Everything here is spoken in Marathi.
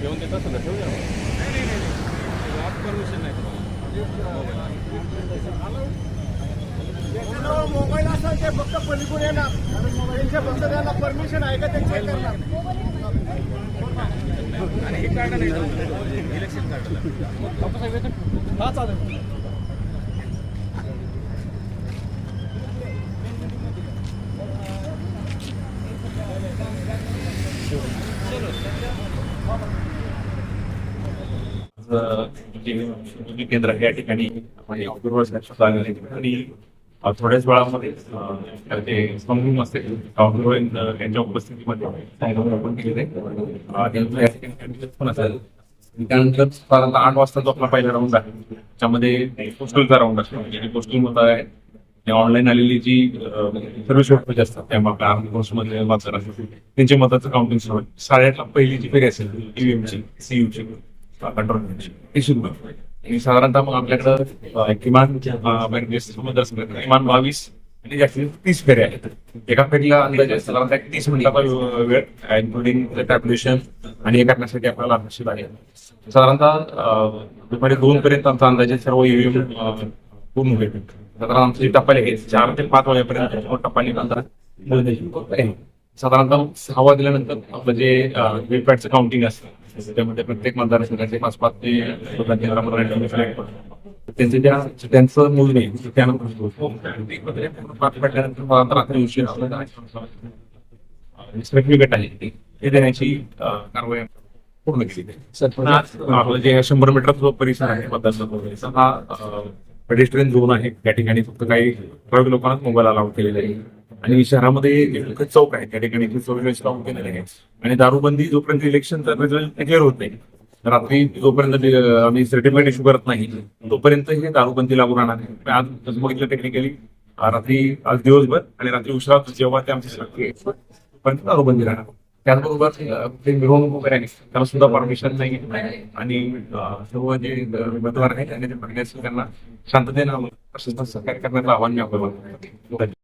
घेऊन देत असेल ठेवू नाही नाही मोबाईल असा ते फक्त पलीकडून येणार त्यांच्या फक्त त्यांना परमिशन आहे का ते आणि हे कार्ड नाही इलेक्शन हा चालेल Thank you. लक्षात या ठिकाणी आणि थोड्याच वेळामध्ये अ, ते समूह असेल ऑक्टोबर यांच्या उपस्थितीमध्ये आपण केलेले. त्यानंतर साधारणतः आठ वाजता जो आपला पहिला राऊंड आहे त्याच्यामध्ये पोस्टलचा राऊंड असतो. म्हणजे पोस्टल मत आहे. ऑनलाईन आलेली जी सर्व शेवटचे असतात त्या आपल्या आर्मी पोस्टमध्ये मतदार असतील त्यांच्या मताचं काउंटिंग सुरू होईल. साडेआठला पहिली जी फेरी असेल ईव्हीएमची सीयूची कंट्रोल सुरू आणि साधारणतः मग आपल्याकडं किमान किमान बावीस आणि जास्तीत तीस फेऱ्या आहेत. एका फेरीला अंदाजे साधारणतः एक तीस मिनिटाचा वेळ इन्क्लुडिंग टॅब्लेशन आणि हे करण्यासाठी आपल्याला अपेक्षित आहे. साधारणतः दुपारी दोन पर्यंत आमचा अंदाजे सर्व ईव्हीएम पूर्ण होईल. साधारण आमचे टप्पा आहेत चार ते पाच वाजेपर्यंत टप्पाने नंतर साधारणतः सहा वाजल्यानंतर आपलं जे म्हणजे, वेबपॅटचं काउंटिंग असतं. त्यामध्ये प्रत्येक मतदारसंघाचे पाच पाच ते मतदान केंद्रामध्ये randomly select करतो. त्यांचे ज्या त्यांचं मोजणी त्यानंतर पडल्यानंतर रात्री उशीर आपल्याला गट आहे ते देण्याची कारवाई पूर्ण केली. पण आपलं जे शंभर मीटरचा जो परिसर आहे मतदारसंघ हा पेडेस्ट्रियन झोन आहे. त्या ठिकाणी फक्त काही ठराविक लोकांनाच मोबाईल अलाउड केलेले आहे. आणि शहरामध्ये एकच चौक आहे. त्या ठिकाणी चौवेचाळीस लावून केलेले आहे आणि दारूबंदी जोपर्यंत इलेक्शनचा रिझल्ट क्लिअर होत नाही रात्री जोपर्यंत आम्ही सर्टिफिकेट इश्यू करत नाही तोपर्यंत हे दारूबंदी लागू राहणार आहे. आज तसं बघितलं टेक्निकली रात्री आज दिवसभर आणि रात्री उशिरा जेव्हा ते आमची पण दारूबंदी राहणार. त्याचबरोबर ते मिरवणूक वगैरे आहे. त्याला सुद्धा परमिशन नाही आणि सर्व जे उमेदवार आहेत त्यांनी ते त्यांना शांततेनं प्रशासन सहकार्य करण्याचं आव्हान मी आपल्याला